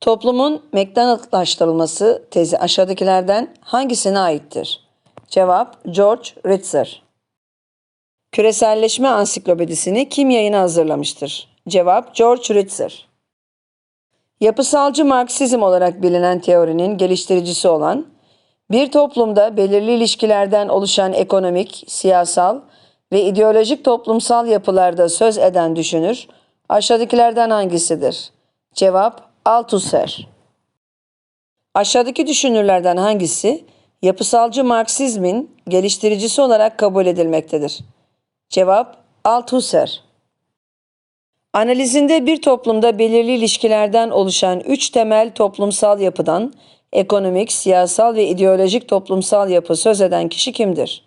Toplumun McDonald'laştırılması tezi aşağıdakilerden hangisine aittir? Cevap George Ritzer. Küreselleşme ansiklopedisini kim yayına hazırlamıştır? Cevap George Ritzer. Yapısalcı Marksizm olarak bilinen teorinin geliştiricisi olan, bir toplumda belirli ilişkilerden oluşan ekonomik, siyasal ve ideolojik toplumsal yapılarda söz eden düşünür, aşağıdakilerden hangisidir? Cevap Althusser. Aşağıdaki düşünürlerden hangisi yapısalcı Marksizmin geliştiricisi olarak kabul edilmektedir? Cevap Althusser. Analizinde bir toplumda belirli ilişkilerden oluşan üç temel toplumsal yapıdan ekonomik, siyasal ve ideolojik toplumsal yapı söz eden kişi kimdir?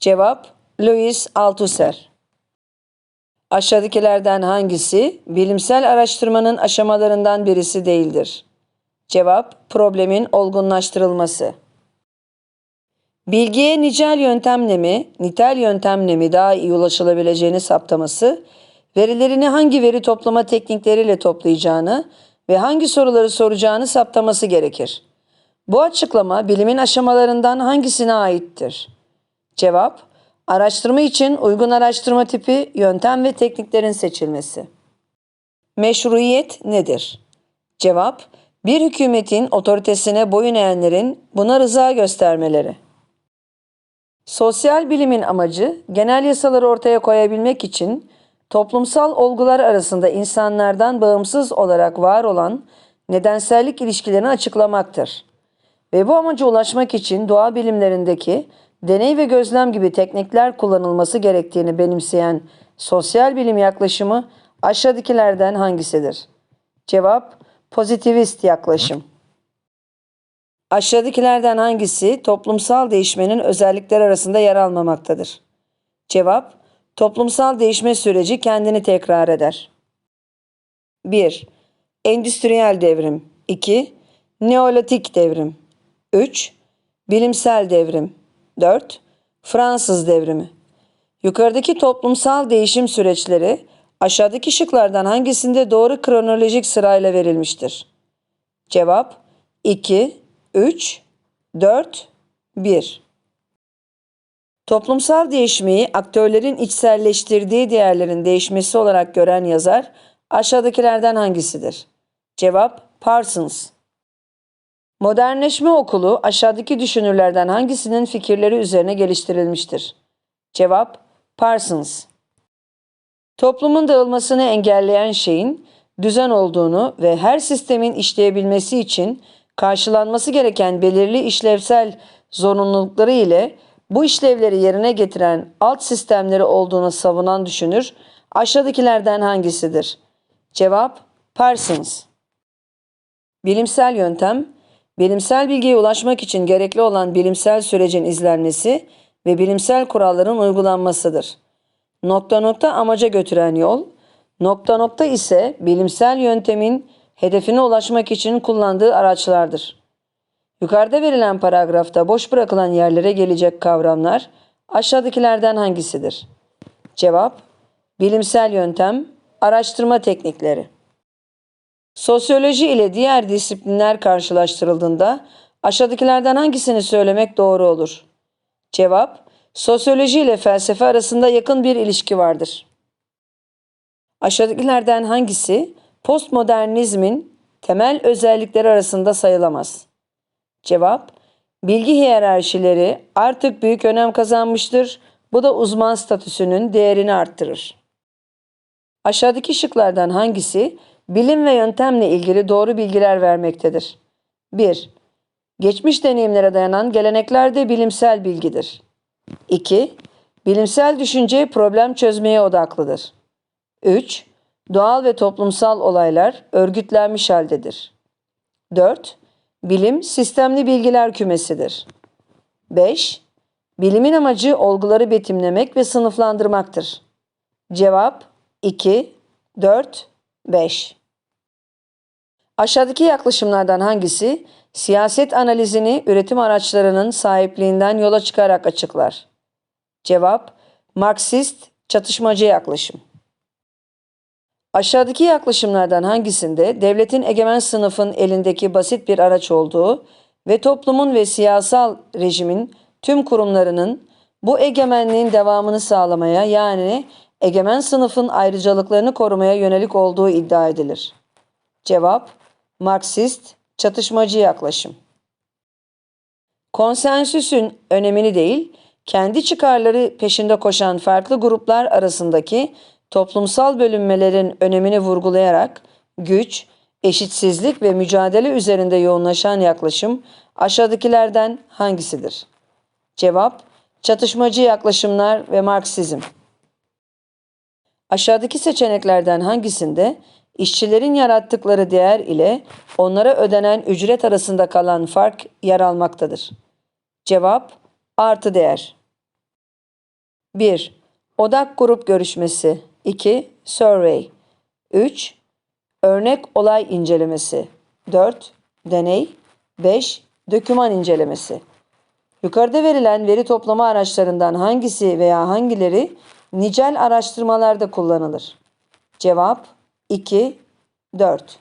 Cevap Louis Althusser. Aşağıdakilerden hangisi bilimsel araştırmanın aşamalarından birisi değildir? Cevap problemin olgunlaştırılması. Bilgiye nicel yöntemle mi, nitel yöntemle mi daha iyi ulaşılabileceğini saptaması, verilerini hangi veri toplama teknikleriyle toplayacağını ve hangi soruları soracağını saptaması gerekir. Bu açıklama bilimin aşamalarından hangisine aittir? Cevap, araştırma için uygun araştırma tipi, yöntem ve tekniklerin seçilmesi. Meşruiyet nedir? Cevap, bir hükümetin otoritesine boyun eğenlerin buna rıza göstermeleri. Sosyal bilimin amacı genel yasaları ortaya koyabilmek için toplumsal olgular arasında insanlardan bağımsız olarak var olan nedensellik ilişkilerini açıklamaktır. Ve bu amaca ulaşmak için doğa bilimlerindeki deney ve gözlem gibi teknikler kullanılması gerektiğini benimseyen sosyal bilim yaklaşımı aşağıdakilerden hangisidir? Cevap pozitivist yaklaşım. Aşağıdakilerden hangisi toplumsal değişmenin özellikleri arasında yer almamaktadır? Cevap Toplumsal değişme süreci kendini tekrar eder. 1. Endüstriyel devrim 2. Neolitik devrim 3. Bilimsel devrim 4. Fransız devrimi Yukarıdaki toplumsal değişim süreçleri aşağıdaki şıklardan hangisinde doğru kronolojik sırayla verilmiştir? Cevap 2, 3, 4, 1. Toplumsal değişmeyi aktörlerin içselleştirdiği değerlerin değişmesi olarak gören yazar aşağıdakilerden hangisidir? Cevap Parsons. Modernleşme okulu aşağıdaki düşünürlerden hangisinin fikirleri üzerine geliştirilmiştir? Cevap Parsons. Toplumun dağılmasını engelleyen şeyin düzen olduğunu ve her sistemin işleyebilmesi için karşılanması gereken belirli işlevsel zorunlulukları ile bu işlevleri yerine getiren alt sistemleri olduğunu savunan düşünür aşağıdakilerden hangisidir? Cevap Parsons. Bilimsel yöntem, bilimsel bilgiye ulaşmak için gerekli olan bilimsel sürecin izlenmesi ve bilimsel kuralların uygulanmasıdır. Nokta nokta amaca götüren yol, nokta nokta ise bilimsel yöntemin hedefine ulaşmak için kullandığı araçlardır. Yukarıda verilen paragrafta boş bırakılan yerlere gelecek kavramlar aşağıdakilerden hangisidir? Cevap Bilimsel yöntem, araştırma teknikleri. Sosyoloji ile diğer disiplinler karşılaştırıldığında aşağıdakilerden hangisini söylemek doğru olur? Cevap Sosyoloji ile felsefe arasında yakın bir ilişki vardır. Aşağıdakilerden hangisi postmodernizmin temel özellikleri arasında sayılamaz? Cevap Bilgi hiyerarşileri artık büyük önem kazanmıştır. Bu da uzman statüsünün değerini arttırır. Aşağıdaki şıklardan hangisi bilim ve yöntemle ilgili doğru bilgiler vermektedir? 1. Geçmiş deneyimlere dayanan gelenekler de bilimsel bilgidir. 2. Bilimsel düşünce problem çözmeye odaklıdır. 3. Doğal ve toplumsal olaylar örgütlenmiş haldedir. 4. Bilim sistemli bilgiler kümesidir. 5. Bilimin amacı olguları betimlemek ve sınıflandırmaktır. Cevap 2, 4, 5. Aşağıdaki yaklaşımlardan hangisi siyaset analizini üretim araçlarının sahipliğinden yola çıkarak açıklar? Cevap Marksist çatışmacı yaklaşım. Aşağıdaki yaklaşımlardan hangisinde devletin egemen sınıfın elindeki basit bir araç olduğu ve toplumun ve siyasal rejimin tüm kurumlarının bu egemenliğin devamını sağlamaya yani egemen sınıfın ayrıcalıklarını korumaya yönelik olduğu iddia edilir? Cevap Marksist, çatışmacı yaklaşım. Konsensüsün önemini değil, kendi çıkarları peşinde koşan farklı gruplar arasındaki toplumsal bölünmelerin önemini vurgulayarak güç, eşitsizlik ve mücadele üzerinde yoğunlaşan yaklaşım aşağıdakilerden hangisidir? Cevap: Çatışmacı yaklaşımlar ve Marksizm. Aşağıdaki seçeneklerden hangisinde işçilerin yarattıkları değer ile onlara ödenen ücret arasında kalan fark yer almaktadır? Cevap: Artı değer. 1. Odak grup görüşmesi 2. Survey 3. Örnek olay incelemesi 4. Deney 5. Döküman incelemesi Yukarıda verilen veri toplama araçlarından hangisi veya hangileri nicel araştırmalarda kullanılır? Cevap 2, 4.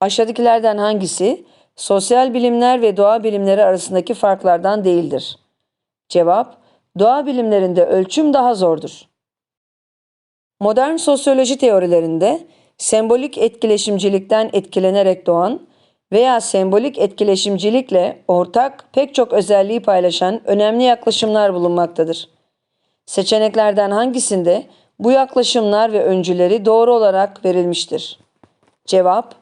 Aşağıdakilerden hangisi sosyal bilimler ve doğa bilimleri arasındaki farklardan değildir? Cevap Doğa bilimlerinde ölçüm daha zordur. Modern sosyoloji teorilerinde sembolik etkileşimcilikten etkilenerek doğan veya sembolik etkileşimcilikle ortak pek çok özelliği paylaşan önemli yaklaşımlar bulunmaktadır. Seçeneklerden hangisinde bu yaklaşımlar ve öncüleri doğru olarak verilmiştir? Cevap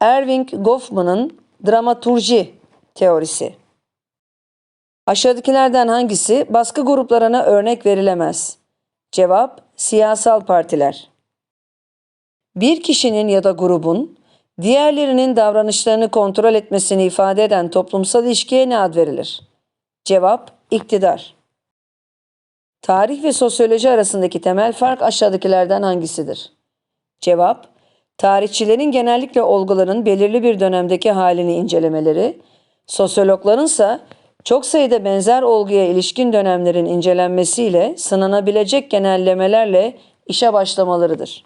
Erving Goffman'ın dramaturji teorisi. Aşağıdakilerden hangisi baskı gruplarına örnek verilemez? Cevap siyasal partiler. Bir kişinin ya da grubun diğerlerinin davranışlarını kontrol etmesini ifade eden toplumsal ilişkiye ne ad verilir? Cevap iktidar. Tarih ve sosyoloji arasındaki temel fark aşağıdakilerden hangisidir? Cevap Tarihçilerin genellikle olguların belirli bir dönemdeki halini incelemeleri, sosyologların ise çok sayıda benzer olguya ilişkin dönemlerin incelenmesiyle sınanabilecek genellemelerle işe başlamalarıdır.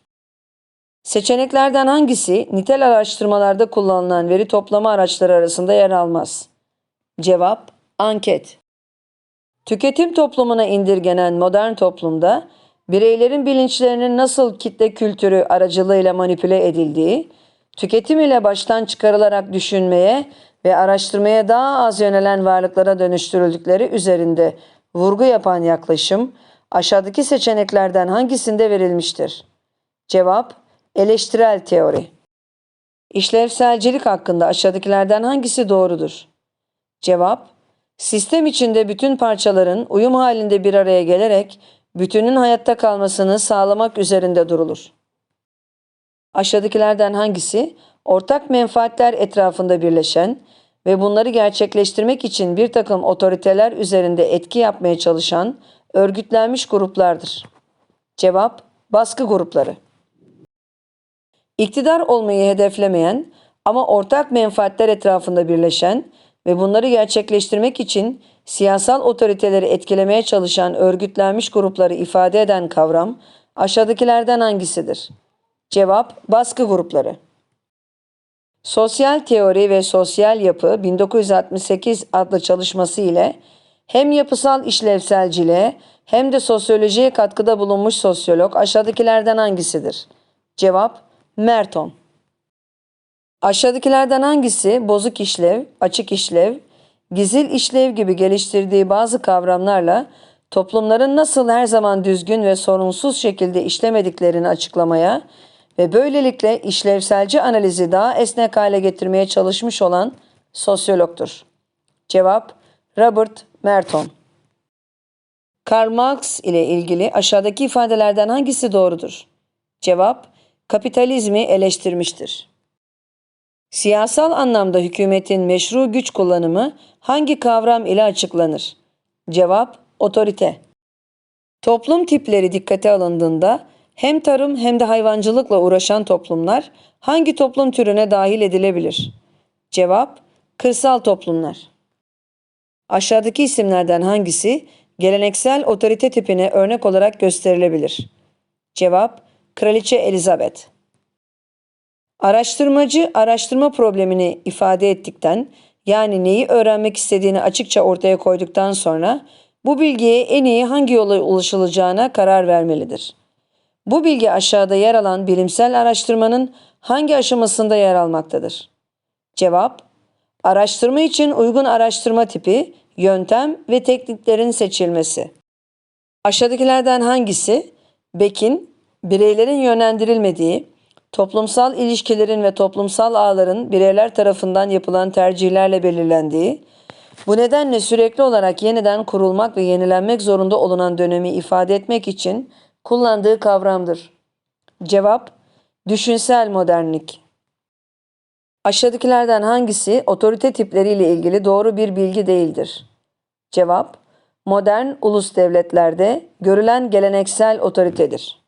Seçeneklerden hangisi nitel araştırmalarda kullanılan veri toplama araçları arasında yer almaz? Cevap: Anket. Tüketim toplumuna indirgenen modern toplumda bireylerin bilinçlerinin nasıl kitle kültürü aracılığıyla manipüle edildiği, tüketim ile baştan çıkarılarak düşünmeye ve araştırmaya daha az yönelen varlıklara dönüştürüldükleri üzerinde vurgu yapan yaklaşım aşağıdaki seçeneklerden hangisinde verilmiştir? Cevap eleştirel teori. İşlevselcilik hakkında aşağıdakilerden hangisi doğrudur? Cevap sistem içinde bütün parçaların uyum halinde bir araya gelerek bütünün hayatta kalmasını sağlamak üzerinde durulur. Aşağıdakilerden hangisi ortak menfaatler etrafında birleşen ve bunları gerçekleştirmek için bir takım otoriteler üzerinde etki yapmaya çalışan örgütlenmiş gruplardır. Cevap baskı grupları. İktidar olmayı hedeflemeyen ama ortak menfaatler etrafında birleşen ve bunları gerçekleştirmek için siyasal otoriteleri etkilemeye çalışan örgütlenmiş grupları ifade eden kavram aşağıdakilerden hangisidir? Cevap baskı grupları. Sosyal Teori ve Sosyal Yapı 1968 adlı çalışması ile hem yapısal işlevselciliğe hem de sosyolojiye katkıda bulunmuş sosyolog aşağıdakilerden hangisidir? Cevap Merton. Aşağıdakilerden hangisi bozuk işlev, açık işlev, gizil işlev gibi geliştirdiği bazı kavramlarla toplumların nasıl her zaman düzgün ve sorunsuz şekilde işlemediklerini açıklamaya ve böylelikle işlevselci analizi daha esnek hale getirmeye çalışmış olan sosyologtur. Cevap Robert Merton. Karl Marx ile ilgili aşağıdaki ifadelerden hangisi doğrudur? Cevap kapitalizmi eleştirmiştir. Siyasal anlamda hükümetin meşru güç kullanımı hangi kavram ile açıklanır? Cevap otorite. Toplum tipleri dikkate alındığında hem tarım hem de hayvancılıkla uğraşan toplumlar hangi toplum türüne dahil edilebilir? Cevap: kırsal toplumlar. Aşağıdaki isimlerden hangisi geleneksel otorite tipine örnek olarak gösterilebilir? Cevap: Kraliçe Elizabeth Araştırmacı araştırma problemini ifade ettikten yani neyi öğrenmek istediğini açıkça ortaya koyduktan sonra bu bilgiye en iyi hangi yola ulaşılacağına karar vermelidir. Bu bilgi aşağıda yer alan bilimsel araştırmanın hangi aşamasında yer almaktadır? Cevap Araştırma için uygun araştırma tipi, yöntem ve tekniklerin seçilmesi. Aşağıdakilerden hangisi Beck'in bireylerin yönlendirilmediği, toplumsal ilişkilerin ve toplumsal ağların bireyler tarafından yapılan tercihlerle belirlendiği, bu nedenle sürekli olarak yeniden kurulmak ve yenilenmek zorunda olunan dönemi ifade etmek için kullandığı kavramdır. Cevap Düşünsel modernlik. Aşağıdakilerden hangisi otorite tipleriyle ilgili doğru bir bilgi değildir? Cevap Modern ulus devletlerde görülen geleneksel otoritedir.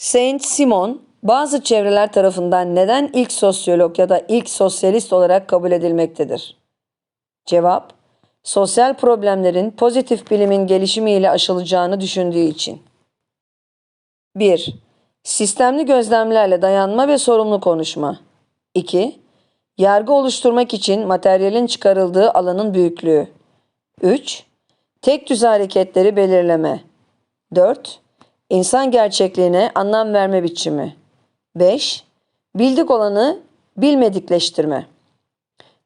Saint Simon bazı çevreler tarafından neden ilk sosyolog ya da ilk sosyalist olarak kabul edilmektedir? Cevap Sosyal problemlerin pozitif bilimin gelişimiyle aşılacağını düşündüğü için. 1. Sistemli gözlemlerle dayanma ve sorumlu konuşma. 2. Yargı oluşturmak için materyalin çıkarıldığı alanın büyüklüğü. 3. Tek düz hareketleri belirleme. 4. İnsan gerçekliğine anlam verme biçimi. 5. Bildik olanı bilmedikleştirme.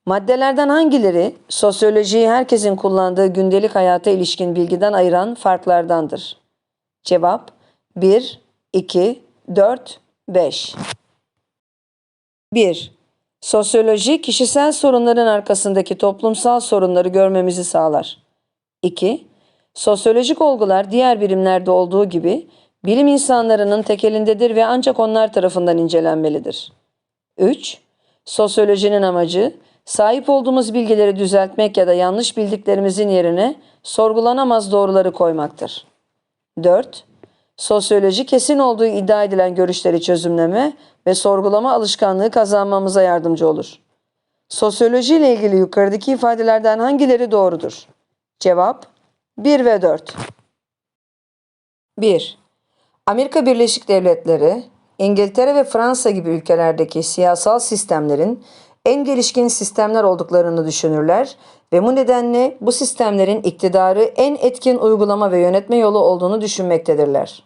Maddelerden hangileri sosyolojiyi herkesin kullandığı gündelik hayata ilişkin bilgiden ayıran farklardandır? Cevap 1, 2, 4, 5. 1. Sosyoloji kişisel sorunların arkasındaki toplumsal sorunları görmemizi sağlar. 2. Sosyolojik olgular diğer birimlerde olduğu gibi bilim insanlarının tekelindedir ve ancak onlar tarafından incelenmelidir. 3. Sosyolojinin amacı sahip olduğumuz bilgileri düzeltmek ya da yanlış bildiklerimizin yerine sorgulanamaz doğruları koymaktır. 4. Sosyoloji kesin olduğu iddia edilen görüşleri çözümleme ve sorgulama alışkanlığı kazanmamıza yardımcı olur. Sosyoloji ile ilgili yukarıdaki ifadelerden hangileri doğrudur? Cevap 1 ve 4. 1. Amerika Birleşik Devletleri, İngiltere ve Fransa gibi ülkelerdeki siyasal sistemlerin en gelişkin sistemler olduklarını düşünürler ve bu nedenle bu sistemlerin iktidarı en etkin uygulama ve yönetme yolu olduğunu düşünmektedirler.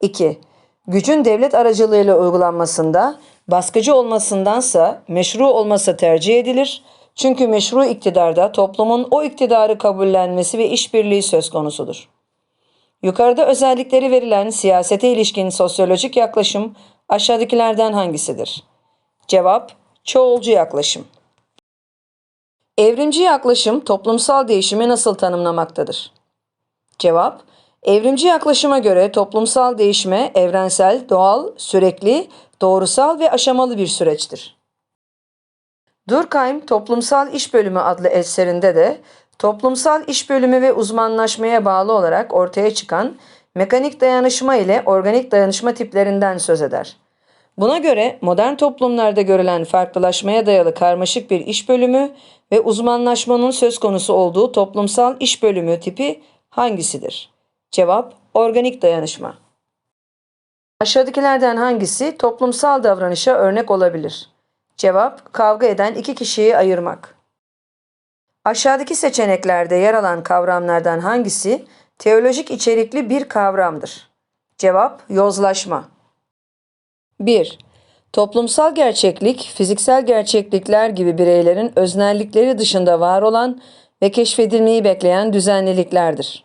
2. Gücün devlet aracılığıyla uygulanmasında baskıcı olmasındansa meşru olması tercih edilir. Çünkü meşru iktidarda toplumun o iktidarı kabullenmesi ve işbirliği söz konusudur. Yukarıda özellikleri verilen siyasete ilişkin sosyolojik yaklaşım aşağıdakilerden hangisidir? Cevap çoğulcu yaklaşım. Evrimci yaklaşım toplumsal değişimi nasıl tanımlamaktadır? Cevap Evrimci yaklaşıma göre toplumsal değişme evrensel, doğal, sürekli, doğrusal ve aşamalı bir süreçtir. Durkheim Toplumsal İş Bölümü adlı eserinde de toplumsal iş bölümü ve uzmanlaşmaya bağlı olarak ortaya çıkan mekanik dayanışma ile organik dayanışma tiplerinden söz eder. Buna göre modern toplumlarda görülen farklılaşmaya dayalı karmaşık bir iş bölümü ve uzmanlaşmanın söz konusu olduğu toplumsal iş bölümü tipi hangisidir? Cevap organik dayanışma. Aşağıdakilerden hangisi toplumsal davranışa örnek olabilir? Cevap kavga eden iki kişiyi ayırmak. Aşağıdaki seçeneklerde yer alan kavramlardan hangisi teolojik içerikli bir kavramdır? Cevap yozlaşma. 1. Toplumsal gerçeklik, fiziksel gerçeklikler gibi bireylerin öznellikleri dışında var olan ve keşfedilmeyi bekleyen düzenliliklerdir.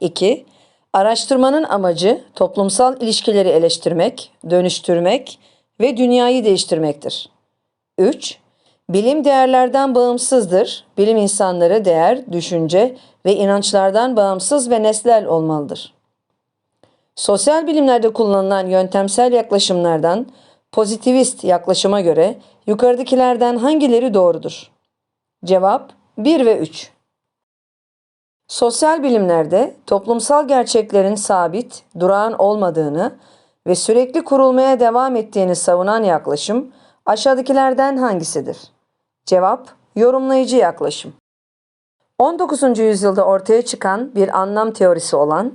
2. Araştırmanın amacı toplumsal ilişkileri eleştirmek, dönüştürmek ve dünyayı değiştirmektir. 3. Bilim değerlerden bağımsızdır. Bilim insanları değer, düşünce ve inançlardan bağımsız ve nesnel olmalıdır. Sosyal bilimlerde kullanılan yöntemsel yaklaşımlardan pozitivist yaklaşıma göre yukarıdakilerden hangileri doğrudur? Cevap 1 ve 3. Sosyal bilimlerde toplumsal gerçeklerin sabit, durağan olmadığını ve sürekli kurulmaya devam ettiğini savunan yaklaşım aşağıdakilerden hangisidir? Cevap yorumlayıcı yaklaşım. 19. yüzyılda ortaya çıkan bir anlam teorisi olan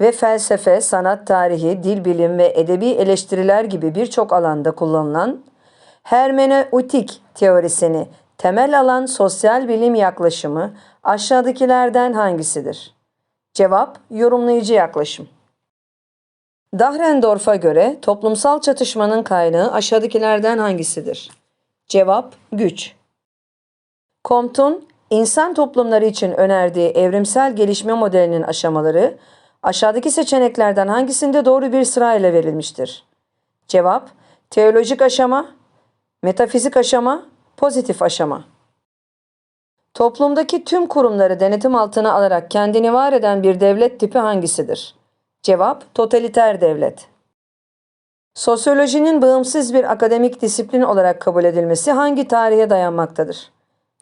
ve felsefe, sanat tarihi, dil bilim ve edebi eleştiriler gibi birçok alanda kullanılan hermeneutik teorisini temel alan sosyal bilim yaklaşımı aşağıdakilerden hangisidir? Cevap yorumlayıcı yaklaşım. Dahrendorf'a göre toplumsal çatışmanın kaynağı aşağıdakilerden hangisidir? Cevap güç. Comte'un insan toplumları için önerdiği evrimsel gelişme modelinin aşamaları aşağıdaki seçeneklerden hangisinde doğru bir sırayla verilmiştir? Cevap teolojik aşama, metafizik aşama, pozitif aşama. Toplumdaki tüm kurumları denetim altına alarak kendini var eden bir devlet tipi hangisidir? Cevap totaliter devlet. Sosyolojinin bağımsız bir akademik disiplin olarak kabul edilmesi hangi tarihe dayanmaktadır?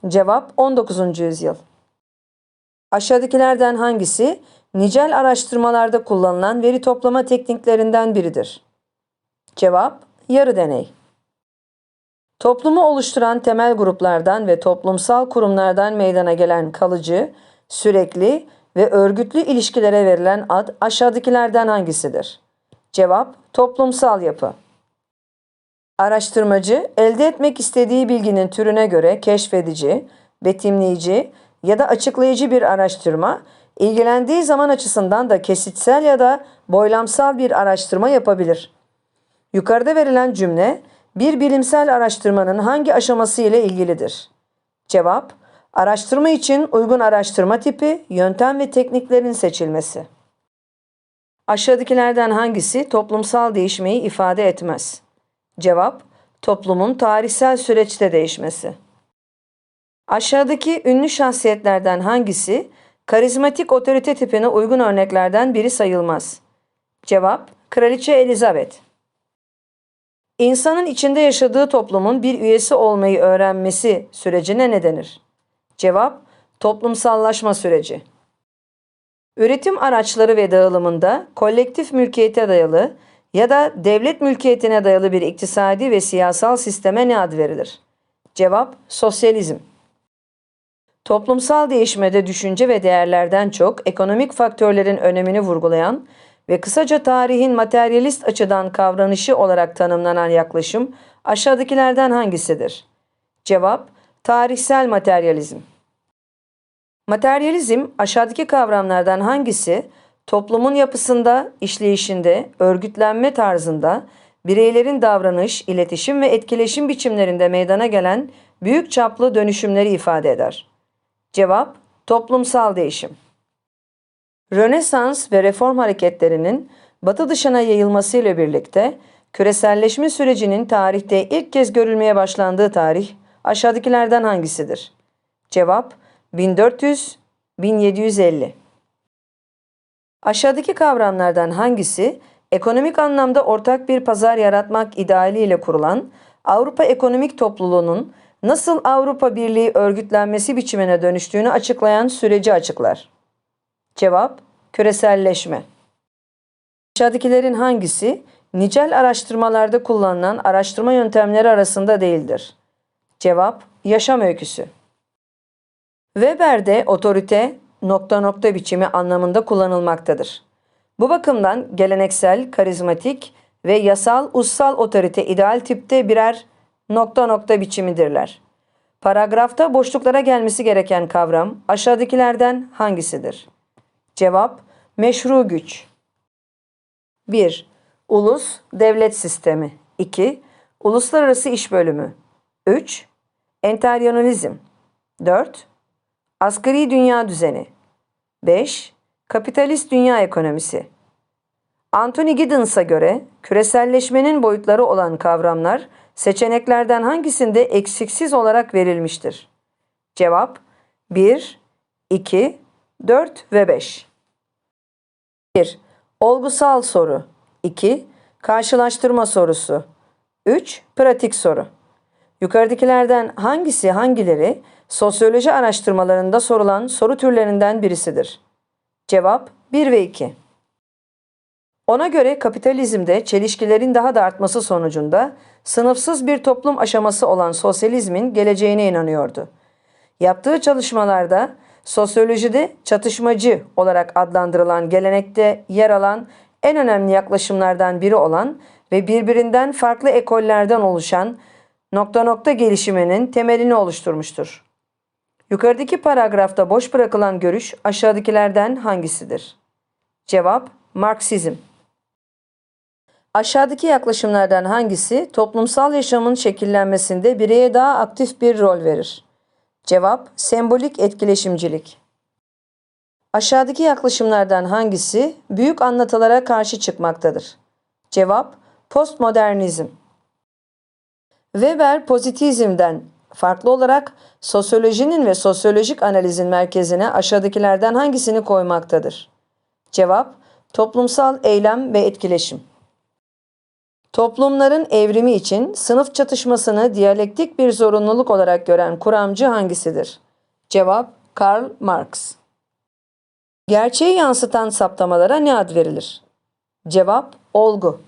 Cevap 19. yüzyıl. Aşağıdakilerden hangisi nicel araştırmalarda kullanılan veri toplama tekniklerinden biridir? Cevap yarı deney. Toplumu oluşturan temel gruplardan ve toplumsal kurumlardan meydana gelen kalıcı, sürekli ve örgütlü ilişkilere verilen ad aşağıdakilerden hangisidir? Cevap toplumsal yapı. Araştırmacı elde etmek istediği bilginin türüne göre keşfedici, betimleyici ya da açıklayıcı bir araştırma, ilgilendiği zaman açısından da kesitsel ya da boylamsal bir araştırma yapabilir. Yukarıda verilen cümle bir bilimsel araştırmanın hangi aşaması ile ilgilidir? Cevap, araştırma için uygun araştırma tipi, yöntem ve tekniklerin seçilmesi. Aşağıdakilerden hangisi toplumsal değişmeyi ifade etmez? Cevap, toplumun tarihsel süreçte değişmesi. Aşağıdaki ünlü şahsiyetlerden hangisi karizmatik otorite tipine uygun örneklerden biri sayılmaz? Cevap, Kraliçe Elizabeth. İnsanın içinde yaşadığı toplumun bir üyesi olmayı öğrenmesi sürecine ne denir? Cevap, toplumsallaşma süreci. Üretim araçları ve dağılımında kolektif mülkiyete dayalı ya da devlet mülkiyetine dayalı bir iktisadi ve siyasal sisteme ne ad verilir? Cevap, sosyalizm. Toplumsal değişmede düşünce ve değerlerden çok ekonomik faktörlerin önemini vurgulayan ve kısaca tarihin materyalist açıdan kavranışı olarak tanımlanan yaklaşım aşağıdakilerden hangisidir? Cevap, tarihsel materyalizm. Materyalizm aşağıdaki kavramlardan hangisi toplumun yapısında, işleyişinde, örgütlenme tarzında, bireylerin davranış, iletişim ve etkileşim biçimlerinde meydana gelen büyük çaplı dönüşümleri ifade eder? Cevap, toplumsal değişim. Rönesans ve reform hareketlerinin batı dışına yayılmasıyla birlikte küreselleşme sürecinin tarihte ilk kez görülmeye başlandığı tarih aşağıdakilerden hangisidir? Cevap 1400-1750. Aşağıdaki kavramlardan hangisi ekonomik anlamda ortak bir pazar yaratmak idealiyle kurulan Avrupa Ekonomik Topluluğu'nun nasıl Avrupa Birliği örgütlenmesi biçimine dönüştüğünü açıklayan süreci açıklar? Cevap küreselleşme. Aşağıdakilerin hangisi nicel araştırmalarda kullanılan araştırma yöntemleri arasında değildir? Cevap yaşam öyküsü. Weber'de otorite nokta nokta biçimi anlamında kullanılmaktadır. Bu bakımdan geleneksel, karizmatik ve yasal ussal otorite ideal tipte birer nokta nokta biçimidirler. Paragrafta boşluklara gelmesi gereken kavram aşağıdakilerden hangisidir? Cevap meşru güç. 1. Ulus devlet sistemi. 2. Uluslararası iş bölümü. 3. Enteryanalizm. 4. Asgari dünya düzeni. 5. Kapitalist dünya ekonomisi. Anthony Giddens'a göre küreselleşmenin boyutları olan kavramlar seçeneklerden hangisinde eksiksiz olarak verilmiştir? Cevap 1, 2, 4 ve 5. 1. Olgusal soru 2. Karşılaştırma sorusu 3. Pratik soru Yukarıdakilerden hangisi hangileri sosyoloji araştırmalarında sorulan soru türlerinden birisidir? Cevap 1 ve 2. Ona göre kapitalizmde çelişkilerin daha da artması sonucunda sınıfsız bir toplum aşaması olan sosyalizmin geleceğine inanıyordu. Yaptığı çalışmalarda sosyolojide çatışmacı olarak adlandırılan gelenekte yer alan en önemli yaklaşımlardan biri olan ve birbirinden farklı ekollerden oluşan nokta nokta gelişiminin temelini oluşturmuştur. Yukarıdaki paragrafta boş bırakılan görüş aşağıdakilerden hangisidir? Cevap Marksizm. Aşağıdaki yaklaşımlardan hangisi toplumsal yaşamın şekillenmesinde bireye daha aktif bir rol verir? Cevap sembolik etkileşimcilik. Aşağıdaki yaklaşımlardan hangisi büyük anlatılara karşı çıkmaktadır? Cevap postmodernizm. Weber pozitivizmden farklı olarak sosyolojinin ve sosyolojik analizin merkezine aşağıdakilerden hangisini koymaktadır? Cevap toplumsal eylem ve etkileşim. Toplumların evrimi için sınıf çatışmasını diyalektik bir zorunluluk olarak gören kuramcı hangisidir? Cevap Karl Marx. Gerçeği yansıtan saptamalara ne ad verilir? Cevap olgu.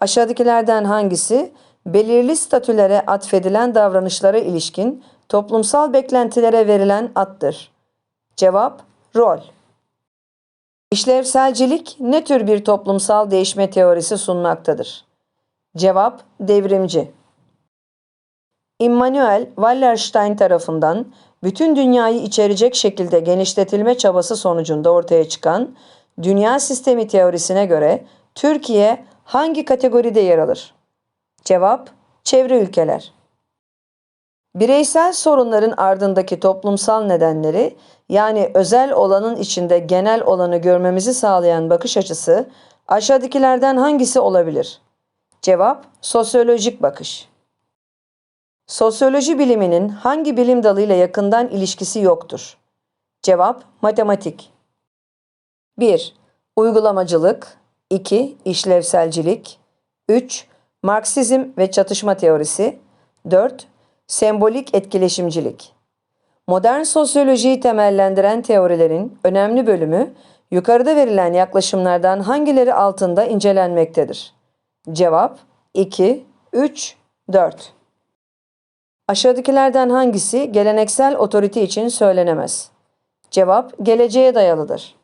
Aşağıdakilerden hangisi belirli statülere atfedilen davranışlara ilişkin toplumsal beklentilere verilen addır? Cevap rol. İşlevselcilik ne tür bir toplumsal değişme teorisi sunmaktadır? Cevap devrimci. Immanuel Wallerstein tarafından bütün dünyayı içerecek şekilde genişletilme çabası sonucunda ortaya çıkan dünya sistemi teorisine göre Türkiye hangi kategoride yer alır? Cevap çevre ülkeler. Bireysel sorunların ardındaki toplumsal nedenleri yani özel olanın içinde genel olanı görmemizi sağlayan bakış açısı aşağıdakilerden hangisi olabilir? Cevap sosyolojik bakış. Sosyoloji biliminin hangi bilim dalıyla yakından ilişkisi yoktur? Cevap matematik. 1. Uygulamacılık 2. İşlevselcilik 3. Marksizm ve çatışma teorisi 4. Sembolik etkileşimcilik Modern sosyolojiyi temellendiren teorilerin önemli bölümü yukarıda verilen yaklaşımlardan hangileri altında incelenmektedir? Cevap 2, 3, 4. Aşağıdakilerden hangisi geleneksel otorite için söylenemez? Cevap geleceğe dayalıdır.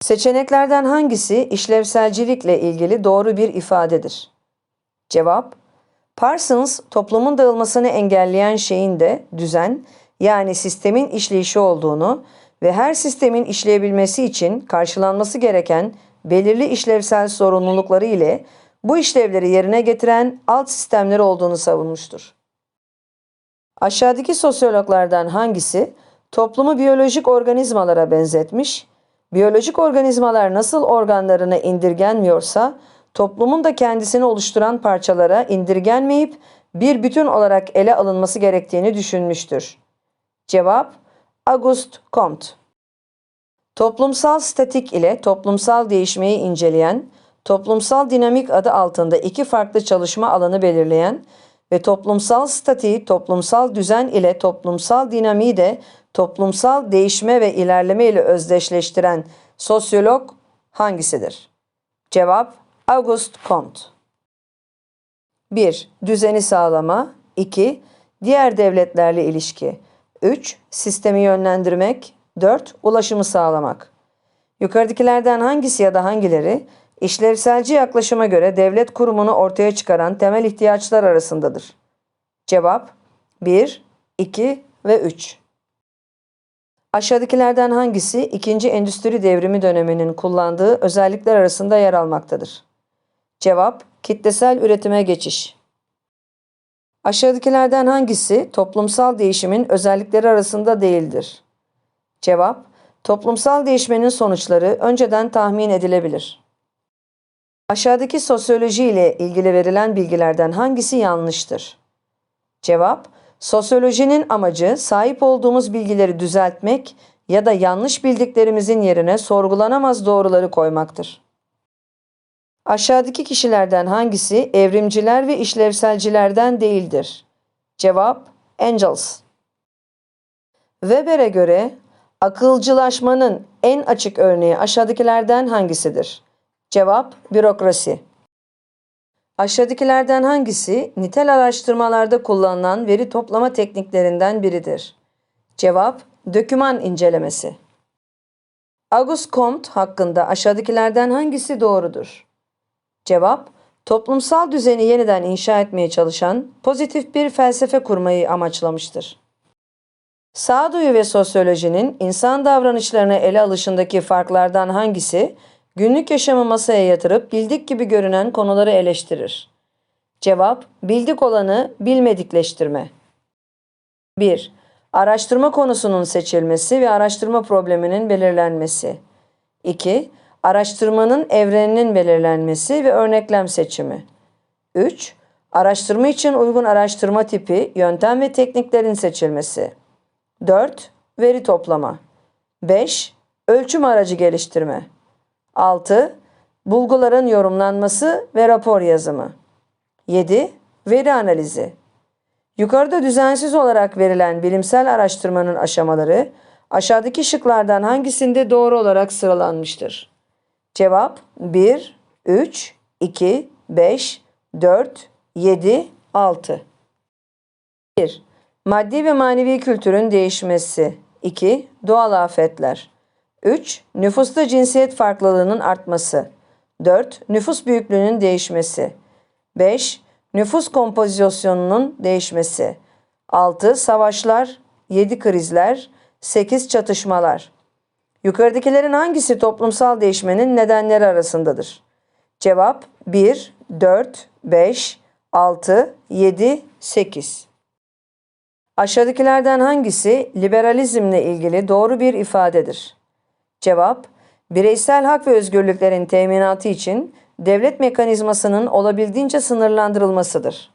Seçeneklerden hangisi işlevselcilikle ilgili doğru bir ifadedir? Cevap Parsons toplumun dağılmasını engelleyen şeyin de düzen yani sistemin işleyişi olduğunu ve her sistemin işleyebilmesi için karşılanması gereken belirli işlevsel sorumlulukları ile bu işlevleri yerine getiren alt sistemler olduğunu savunmuştur. Aşağıdaki sosyologlardan hangisi toplumu biyolojik organizmalara benzetmiş, biyolojik organizmalar nasıl organlarına indirgenmiyorsa toplumun da kendisini oluşturan parçalara indirgenmeyip bir bütün olarak ele alınması gerektiğini düşünmüştür. Cevap Auguste Comte. Toplumsal statik ile toplumsal değişmeyi inceleyen, toplumsal dinamik adı altında iki farklı çalışma alanı belirleyen ve toplumsal statiği toplumsal düzen ile toplumsal dinamiği de toplumsal değişme ve ilerleme ile özdeşleştiren sosyolog hangisidir? Cevap Auguste Comte. 1. Düzeni sağlama 2. Diğer devletlerle ilişki 3. Sistemi yönlendirmek 4. Ulaşımı sağlamak Yukarıdakilerden hangisi ya da hangileri işlevselci yaklaşıma göre devlet kurumunu ortaya çıkaran temel ihtiyaçlar arasındadır? Cevap 1, 2 ve 3. Aşağıdakilerden hangisi ikinci endüstri devrimi döneminin kullandığı özellikler arasında yer almaktadır? Cevap kitlesel üretime geçiş. Aşağıdakilerden hangisi toplumsal değişimin özellikleri arasında değildir? Cevap toplumsal değişmenin sonuçları önceden tahmin edilebilir. Aşağıdaki sosyoloji ile ilgili verilen bilgilerden hangisi yanlıştır? Cevap Sosyolojinin amacı sahip olduğumuz bilgileri düzeltmek ya da yanlış bildiklerimizin yerine sorgulanamaz doğruları koymaktır. Aşağıdaki kişilerden hangisi evrimciler ve işlevselcilerden değildir? Cevap Angels. Weber'e göre akılcılaşmanın en açık örneği aşağıdakilerden hangisidir? Cevap bürokrasi. Aşağıdakilerden hangisi nitel araştırmalarda kullanılan veri toplama tekniklerinden biridir? Cevap Döküman incelemesi. Auguste Comte hakkında aşağıdakilerden hangisi doğrudur? Cevap toplumsal düzeni yeniden inşa etmeye çalışan pozitif bir felsefe kurmayı amaçlamıştır. Sağduyu ve sosyolojinin insan davranışlarını ele alışındaki farklardan hangisi günlük yaşamı masaya yatırıp bildik gibi görünen konuları eleştirir? Cevap bildik olanı bilmedikleştirme. 1. Araştırma konusunun seçilmesi ve araştırma probleminin belirlenmesi. 2. Araştırmanın evreninin belirlenmesi ve örneklem seçimi. 3. Araştırma için uygun araştırma tipi, yöntem ve tekniklerin seçilmesi. 4. Veri toplama. 5. Ölçüm aracı geliştirme. 6. Bulguların yorumlanması ve rapor yazımı. 7. Veri analizi. Yukarıda düzensiz olarak verilen bilimsel araştırmanın aşamaları aşağıdaki şıklardan hangisinde doğru olarak sıralanmıştır? Cevap 1, 3, 2, 5, 4, 7, 6. 1. Maddi ve manevi kültürün değişmesi. 2. Doğal afetler. 3. Nüfusta cinsiyet farklılığının artması. 4. Nüfus büyüklüğünün değişmesi. 5. Nüfus kompozisyonunun değişmesi. 6. Savaşlar. 7. Krizler. 8. Çatışmalar. Yukarıdakilerin hangisi toplumsal değişmenin nedenleri arasındadır? Cevap 1, 4, 5, 6, 7, 8. Aşağıdakilerden hangisi liberalizmle ilgili doğru bir ifadedir? Cevap, bireysel hak ve özgürlüklerin teminatı için devlet mekanizmasının olabildiğince sınırlandırılmasıdır.